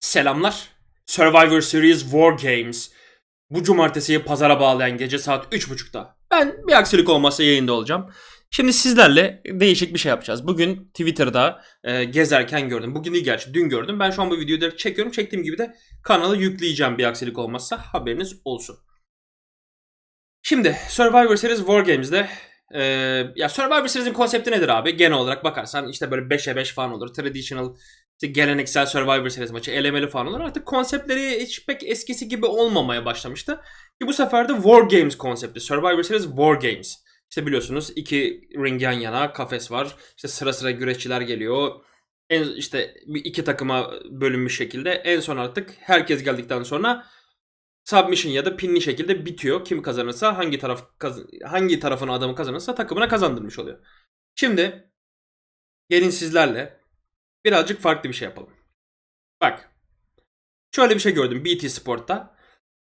Selamlar. Survivor Series War Games. Bu cumartesiyi pazara bağlayan gece saat 3.30'da. Ben bir aksilik olmazsa yayında olacağım. Şimdi sizlerle değişik bir şey yapacağız. Bugün Twitter'da e, gezerken gördüm. Bugün değil gerçi dün gördüm. Ben şu an bu videoyu çekiyorum. Çektiğim gibi de kanala yükleyeceğim bir aksilik olmazsa haberiniz olsun. Şimdi Survivor Series War Games'de e, ya Survivor Series'in konsepti nedir abi? Genel olarak bakarsan işte böyle 5'e 5 falan olur. Traditional işte geleneksel Survivor Series maçı elemeli falan olur. Artık konseptleri hiç pek eskisi gibi olmamaya başlamıştı. Ki bu sefer de War Games konsepti. Survivor Series War Games. İşte biliyorsunuz iki ring yan yana kafes var. İşte sıra sıra güreşçiler geliyor. En işte iki takıma bölünmüş şekilde en son artık herkes geldikten sonra submission ya da pinli şekilde bitiyor. Kim kazanırsa hangi taraf hangi tarafın adamı kazanırsa takımına kazandırmış oluyor. Şimdi gelin sizlerle birazcık farklı bir şey yapalım. Bak. Şöyle bir şey gördüm BT Sport'ta.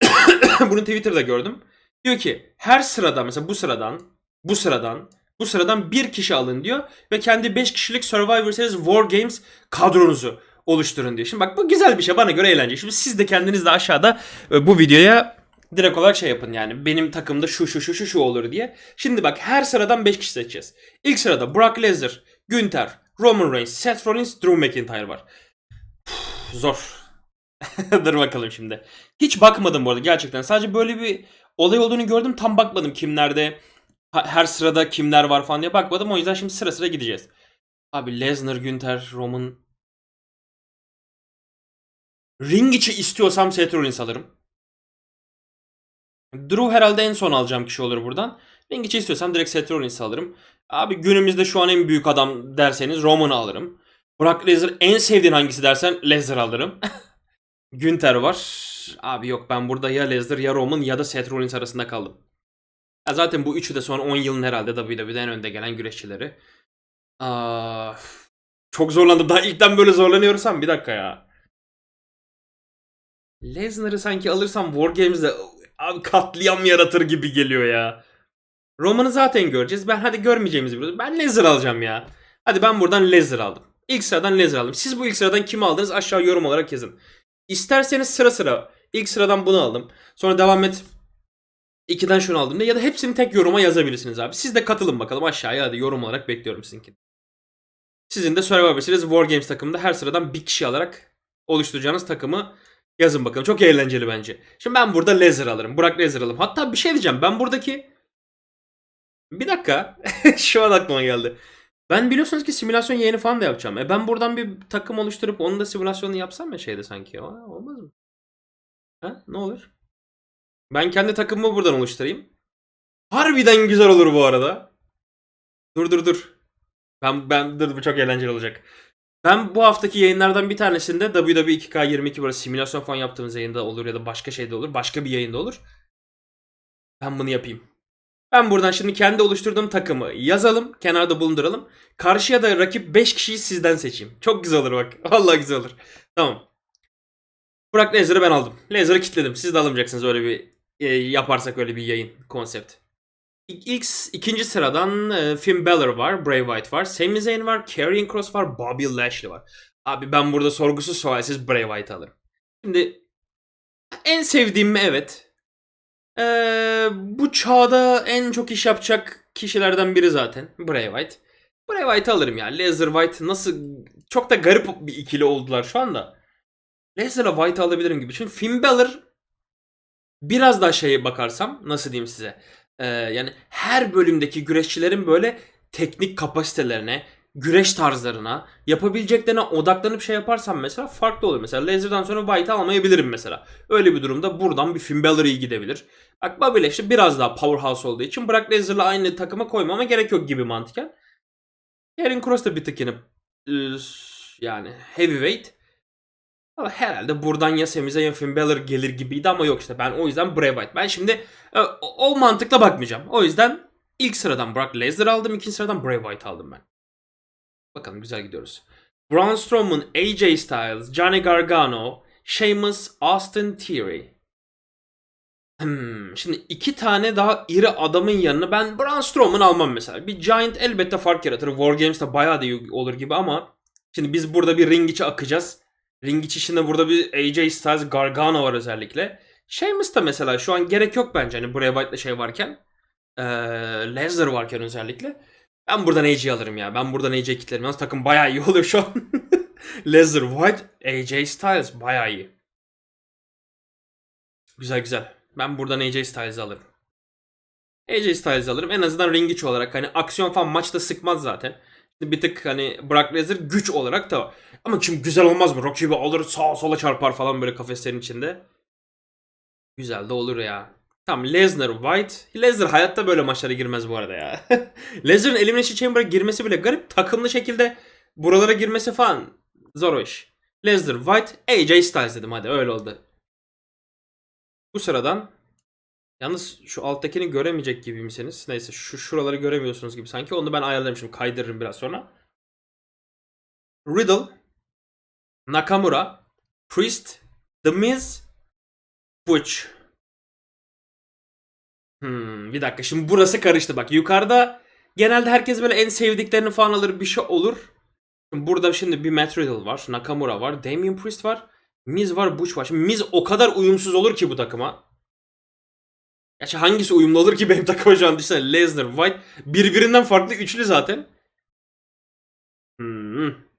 Bunu Twitter'da gördüm. Diyor ki her sırada mesela bu sıradan, bu sıradan, bu sıradan bir kişi alın diyor ve kendi 5 kişilik Survivor Series War Games kadronuzu oluşturun diyor. Şimdi bak bu güzel bir şey bana göre eğlenceli. Şimdi siz de kendiniz de aşağıda e, bu videoya direkt olarak şey yapın yani benim takımda şu şu şu şu şu olur diye. Şimdi bak her sıradan 5 kişi seçeceğiz. İlk sırada Brock Lesnar, Günther, Roman Reigns, Seth Rollins, Drew McIntyre var. Puh, zor. Dur bakalım şimdi. Hiç bakmadım bu arada gerçekten. Sadece böyle bir olay olduğunu gördüm. Tam bakmadım kimlerde her sırada kimler var falan diye bakmadım. O yüzden şimdi sıra sıra gideceğiz. Abi Lesnar, Günther, Roman. Ring içi istiyorsam Seth Rollins alırım. Drew herhalde en son alacağım kişi olur buradan. Ring içi istiyorsam direkt Seth Rollins alırım. Abi günümüzde şu an en büyük adam derseniz Roman'ı alırım. Brock Lesnar en sevdiğin hangisi dersen Lesnar alırım. Günther var. Abi yok ben burada ya Lesnar ya Roman ya da Seth Rollins arasında kaldım. Ya zaten bu üçü de son 10 yılın herhalde WWE'de en önde gelen güreşçileri. Aa, çok zorlandım. Daha ilkten böyle zorlanıyorsam bir dakika ya. Lesnar'ı sanki alırsam War Games'de abi katliam yaratır gibi geliyor ya. Roman'ı zaten göreceğiz. Ben hadi görmeyeceğimizi biliyoruz. Ben Lesnar alacağım ya. Hadi ben buradan Lesnar aldım. İlk sıradan Lesnar aldım. Siz bu ilk sıradan kimi aldınız aşağı yorum olarak yazın. İsterseniz sıra sıra. İlk sıradan bunu aldım. Sonra devam et. İkiden şunu aldım da ya da hepsini tek yoruma yazabilirsiniz abi. Siz de katılın bakalım aşağıya hadi yorum olarak bekliyorum sizinkini. Sizin de Survivor Series War Games takımında her sıradan bir kişi alarak oluşturacağınız takımı yazın bakalım. Çok eğlenceli bence. Şimdi ben burada Lesnar alırım. Burak Lesnar alırım. Hatta bir şey diyeceğim. Ben buradaki... Bir dakika. Şu an aklıma geldi. Ben biliyorsunuz ki simülasyon yayını falan da yapacağım. E ben buradan bir takım oluşturup onun da simülasyonunu yapsam ya şeyde sanki. ya. Olmaz mı? Ha? Ne olur? Ben kendi takımımı buradan oluşturayım. Harbiden güzel olur bu arada. Dur dur dur. Ben ben dur bu çok eğlenceli olacak. Ben bu haftaki yayınlardan bir tanesinde WWE 2K22 böyle simülasyon falan yaptığımız yayında olur ya da başka şeyde olur. Başka bir yayında olur. Ben bunu yapayım. Ben buradan şimdi kendi oluşturduğum takımı yazalım. Kenarda bulunduralım. Karşıya da rakip 5 kişiyi sizden seçeyim. Çok güzel olur bak. Vallahi güzel olur. Tamam. Burak Lazer'ı ben aldım. Lazer'ı kilitledim. Siz de alamayacaksınız öyle bir e, yaparsak öyle bir yayın konsept. İlk ikinci sıradan e, Finn Balor var, Bray Wyatt var, Sami Zayn var, Karrion Cross var, Bobby Lashley var. Abi ben burada sorgusuz sualsiz Bray Wyatt alırım. Şimdi en sevdiğim mi evet. Ee, bu çağda en çok iş yapacak kişilerden biri zaten Bray Wyatt. Bray Wyatt'ı alırım ya. Lesnar Wyatt nasıl çok da garip bir ikili oldular şu anda. Lesnar'a Wyatt'ı alabilirim gibi. Şimdi Finn Balor biraz daha şeye bakarsam nasıl diyeyim size. Ee, yani her bölümdeki güreşçilerin böyle teknik kapasitelerine, güreş tarzlarına, yapabileceklerine odaklanıp şey yaparsam mesela farklı olur. Mesela Lesnar'dan sonra Wyatt'ı almayabilirim mesela. Öyle bir durumda buradan bir Finn Balor iyi gidebilir. Bak Bobby Lashley biraz daha powerhouse olduğu için Brock Lesnar'la aynı takıma koymama gerek yok gibi mantıken. Karrion Cross da bir tık yine ıı, yani heavyweight. Ama herhalde buradan ya Sami Zayn ya Finn Balor gelir gibiydi ama yok işte ben o yüzden Bray Wyatt. Ben şimdi e, o, o mantıkla bakmayacağım. O yüzden ilk sıradan Brock Lesnar aldım, ikinci sıradan Bray Wyatt aldım ben. Bakalım güzel gidiyoruz. Braun Strowman, AJ Styles, Johnny Gargano, Sheamus, Austin Theory. Hmm, şimdi iki tane daha iri adamın yanına ben Braun Strowman almam mesela. Bir Giant elbette fark yaratır. War Games'te bayağı da olur gibi ama şimdi biz burada bir ring içi akacağız. Ring içinde burada bir AJ Styles Gargano var özellikle. Sheamus da mesela şu an gerek yok bence hani Bray Wyatt'la şey varken. Ee, Lesnar varken özellikle. Ben buradan AJ alırım ya. Ben buradan AJ kitlerim. Yalnız takım bayağı iyi oluyor şu an. Lesnar, White, AJ Styles bayağı iyi. Güzel güzel. Ben buradan AJ Styles'ı alırım. AJ Styles'ı alırım. En azından ring içi olarak. Hani aksiyon falan maçta sıkmaz zaten. Bir tık hani Brock Lesnar güç olarak da ama şimdi güzel olmaz mı? Rakibi alır sağa sola çarpar falan böyle kafeslerin içinde. Güzel de olur ya. Tamam Lesnar White. Lesnar hayatta böyle maçlara girmez bu arada ya. Lesnar'ın Elimination Chamber'a girmesi bile garip. Takımlı şekilde buralara girmesi falan zor o iş. Lesnar White AJ Styles dedim hadi öyle oldu. Bu sıradan Yalnız şu alttakini göremeyecek gibi misiniz? Neyse şu şuraları göremiyorsunuz gibi sanki. Onu ben ayarlarım şimdi kaydırırım biraz sonra. Riddle, Nakamura, Priest, The Miz, Butch. Hmm, bir dakika şimdi burası karıştı bak. Yukarıda genelde herkes böyle en sevdiklerini falan alır bir şey olur. Burada şimdi bir Matt Riddle var, Nakamura var, Damian Priest var, Miz var, Butch var. Şimdi Miz o kadar uyumsuz olur ki bu takıma. Gerçi hangisi uyumlu olur ki benim takıma şu an düşünsene. Lesnar, White birbirinden farklı üçlü zaten. Hmm.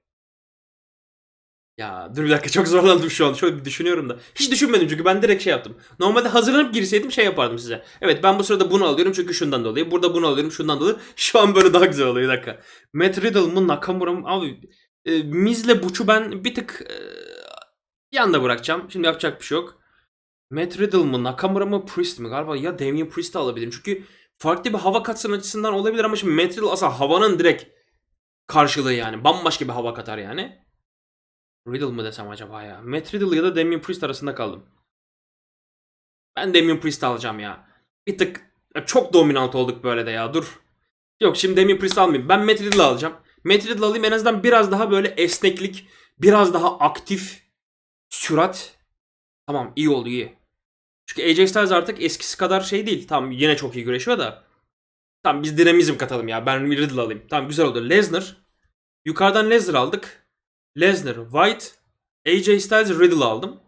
Ya dur bir dakika çok zorlandım şu an. Şöyle bir düşünüyorum da. Hiç düşünmedim çünkü ben direkt şey yaptım. Normalde hazırlanıp girseydim şey yapardım size. Evet ben bu sırada bunu alıyorum çünkü şundan dolayı. Burada bunu alıyorum şundan dolayı. Şu an böyle daha güzel oluyor bir dakika. Matt Riddle mı Nakamura mı? Abi e, Miz'le Butch'u ben bir tık e, yanda bırakacağım. Şimdi yapacak bir şey yok. Matt Riddle mı, Nakamura mı, Priest mi? Galiba ya Damian Priest'i alabilirim. Çünkü farklı bir hava katsın açısından olabilir ama şimdi Matt Riddle aslında havanın direkt karşılığı yani. Bambaşka bir hava katar yani. Riddle mı desem acaba ya? Matt Riddle ya da Damian Priest arasında kaldım. Ben Damian Priest'i alacağım ya. Bir tık çok dominant olduk böyle de ya dur. Yok şimdi Damian Priest almayayım. Ben Matt Riddle alacağım. Matt Riddle alayım en azından biraz daha böyle esneklik, biraz daha aktif, sürat. Tamam iyi oldu iyi. Çünkü AJ Styles artık eskisi kadar şey değil. Tamam yine çok iyi güreşiyor da. Tamam biz dinamizm katalım ya. Ben Riddle alayım. Tamam güzel oldu. Lesnar. Yukarıdan Lesnar aldık. Lesnar, White, AJ Styles, Riddle aldım.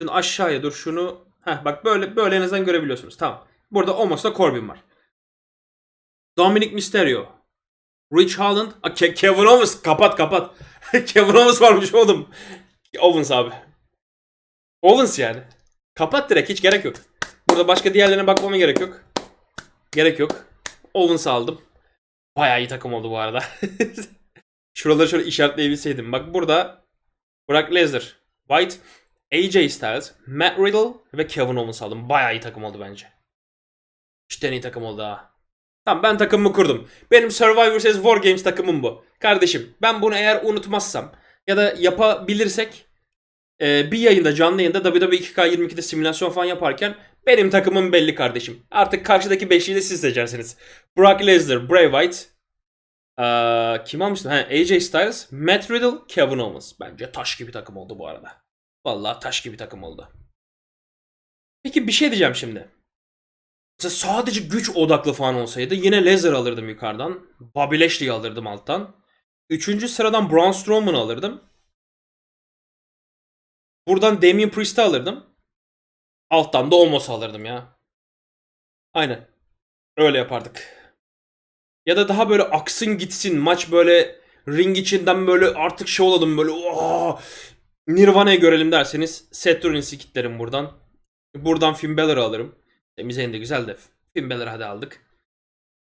Şimdi aşağıya dur şunu. Heh bak böyle böyle en azından görebiliyorsunuz. Tamam. Burada Omos'la Corbin var. Dominic Mysterio. Rich Holland. A, Ke- Kevin Owens. Kapat kapat. Kevin Owens varmış oğlum. Owens abi. Owens yani. Kapat direkt hiç gerek yok. Burada başka diğerlerine bakmama gerek yok. Gerek yok. Owens aldım. Bayağı iyi takım oldu bu arada. Şuraları şöyle işaretleyebilseydim. Bak burada Brock Lesnar, White, AJ Styles, Matt Riddle ve Kevin Owens aldım. Bayağı iyi takım oldu bence. Cidden iyi takım oldu ha. Tamam ben takımımı kurdum. Benim Survivor Series War Games takımım bu. Kardeşim ben bunu eğer unutmazsam ya da yapabilirsek e, bir yayında canlı yayında WWE 2K22'de simülasyon falan yaparken benim takımım belli kardeşim. Artık karşıdaki beşliği de siz seçersiniz. Brock Lesnar, Bray Wyatt, kim almıştı? Ha, AJ Styles, Matt Riddle, Kevin Owens. Bence taş gibi takım oldu bu arada. Vallahi taş gibi takım oldu. Peki bir şey diyeceğim şimdi. Mesela sadece güç odaklı falan olsaydı yine Lesnar alırdım yukarıdan. Bobby Lashley'i alırdım alttan. Üçüncü sıradan Braun Strowman'ı alırdım. Buradan Damian Priest'i alırdım. Alttan da Omos'u alırdım ya. Aynen. Öyle yapardık. Ya da daha böyle aksın gitsin maç böyle ring içinden böyle artık şey olalım böyle ooo görelim derseniz Seth Rollins'i kitlerim buradan. Buradan Finn Balor'ı alırım. Sami de güzel de Finn Balor'ı hadi aldık.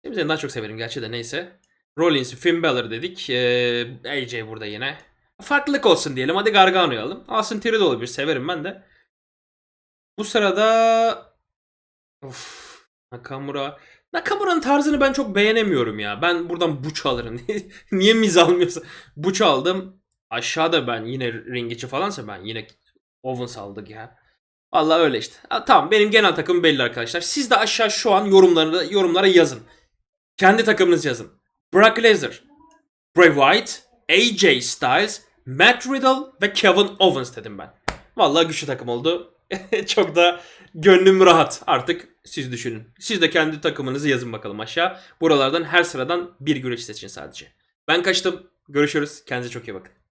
Sami Zayn'i daha çok severim gerçi de neyse. Rollins, Finn Balor dedik. Ee, AJ burada yine. Farklılık olsun diyelim. Hadi Gargano'yu alalım. Austin Theory de olabilir. Severim ben de. Bu sırada... Of, Nakamura... Nakamura'nın tarzını ben çok beğenemiyorum ya. Ben buradan Butch alırım. Niye Miz almıyorsa? Butch aldım. Aşağıda ben yine ring içi falansa ben yine Owens aldık ya. Vallahi öyle işte. Ha, tamam benim genel takım belli arkadaşlar. Siz de aşağı şu an yorumları, yorumlara yazın. Kendi takımınızı yazın. Brock Lesnar, Bray Wyatt, AJ Styles, Matt Riddle ve Kevin Owens dedim ben. Vallahi güçlü takım oldu. Çok da gönlüm rahat. Artık siz düşünün. Siz de kendi takımınızı yazın bakalım aşağı. Buralardan her sıradan bir güreş seçin sadece. Ben kaçtım. Görüşürüz. Kendinize çok iyi bakın.